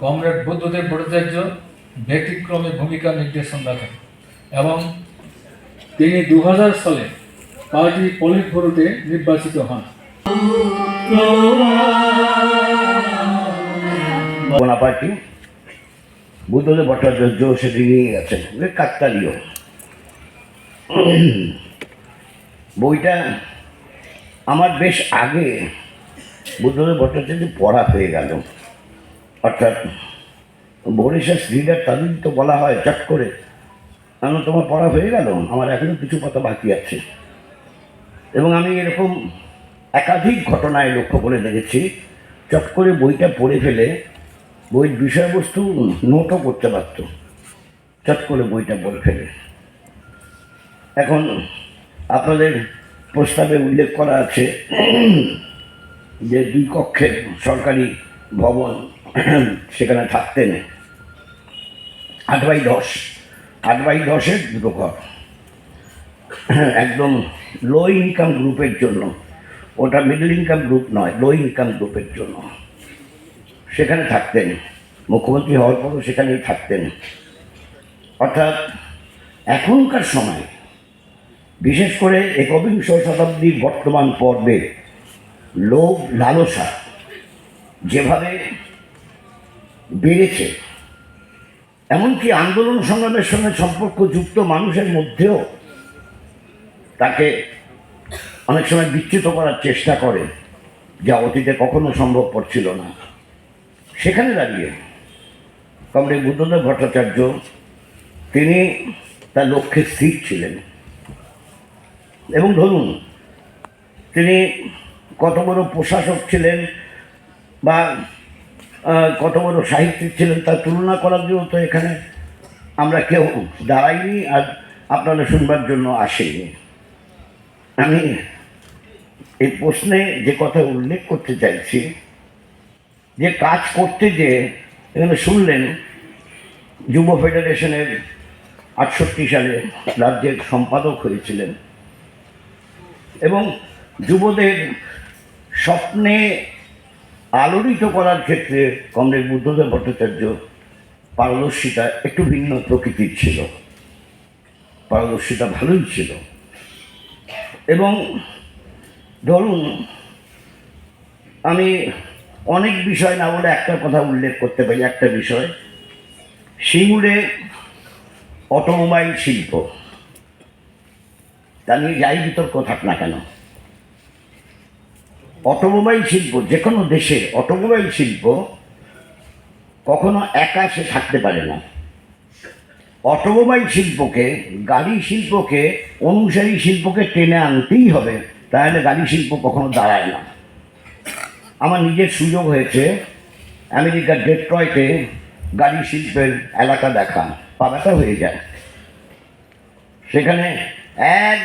Comrade Buddhadeb Bhattacharya ব্যতিক্রমী ভূমিকা নির্দেশন রাখেন এবং তিনি দু হাজার সালে পার্টি পলিট ব্যুরোতে নির্বাচিত হন। বোনাপার্টি বুদ্ধদেব ভট্টাচার্য সেটি নিয়ে গেছেন কাকতালীয়। বইটা আমার বেশ আগে বুদ্ধদেব ভট্টাচার্য পড়া হয়ে গেল। অর্থাৎ বরিশাস লিডার তাদের তো বলা হয়, চট করে। আমি তোমার পড়া হয়ে গেল? আমার এখনও কিছু কথা বাকি আছে। এবং আমি এরকম একাধিক ঘটনায় লক্ষ্য করে দেখেছি, চট করে বইটা পড়ে ফেলে, বইয়ের বিষয়বস্তু নোটও করতে পারত। চট করে বইটা পড়ে ফেলে। এখন আপনাদের প্রস্তাবে উল্লেখ করা আছে যে দুই কক্ষের সরকারি ভবন সেখানে থাকতেন। আট বাই দশ আট বাই দশের দুটো ঘর একদম লো ইনকাম গ্রুপের জন্য। ওটা মিডল ইনকাম গ্রুপ নয় লো ইনকাম গ্রুপের জন্য। সেখানে থাকতেন। মুখ্যমন্ত্রী হওয়ার পরও সেখানেই থাকতেন। অর্থাৎ এখনকার সময়, বিশেষ করে একবিংশ শতাব্দীর বর্তমান পর্বে লোভ, লালসা, যেভাবে বেড়েছে। এমনকি আন্দোলন সংগ্রামের সঙ্গে সম্পর্কযুক্ত মানুষের মধ্যেও তাকে অনেক সময় বিচ্যুত করার চেষ্টা করে, যা অতীতে কখনো সম্ভবপর ছিল না। সেখানে দাঁড়িয়ে কমরেড বুদ্ধদেব ভট্টাচার্য, তিনি তার লক্ষ্যে স্থির ছিলেন। এবং ধরুন, তিনি কত বড় প্রশাসক ছিলেন বা কত বড় সাহিত্যিক ছিলেন তার তুলনা করার জন্য তো এখানে আমরা কেউ দাঁড়াইনি আর আপনারা শুনবার জন্য আসেনি। আমি এই প্রশ্নে যে কথা উল্লেখ করতে চাইছি, যে কাজ করতে যে এখানে শুনলেন যুব ফেডারেশনের আটষট্টি সালে রাজ্যের সম্পাদক হয়েছিলেন এবং যুবদের স্বপ্নে আলোড়িত করার ক্ষেত্রে কমরেড বুদ্ধদেব ভট্টাচার্য পারদর্শিতা একটু ভিন্ন প্রকৃতির ছিল। পারদর্শিতা ভালোই ছিল। এবং ধরুন, আমি অনেক বিষয় না বলে একটা কথা উল্লেখ করতে পারি, একটা বিষয়। সিঙ্গুরে অটোমোবাইল শিল্প। তা নিয়ে যাই বিতর্ক থাক না কেন? অটোমোবাইল শিল্প যে কোনো দেশে অটোমোবাইল শিল্প কখনো একা সে থাকতে পারে না। অটোমোবাইল শিল্পকে, গাড়ি শিল্পকে, অনুসারী শিল্পকে টেনে আনতেই হবে, তাহলে গাড়ি শিল্প কখনো দাঁড়ায় না। আমার নিজের সুযোগ হয়েছে আমেরিকার ডেট্রয়েটে গাড়ি শিল্পের এলাকা দেখা পা হয়ে যায়। সেখানে এক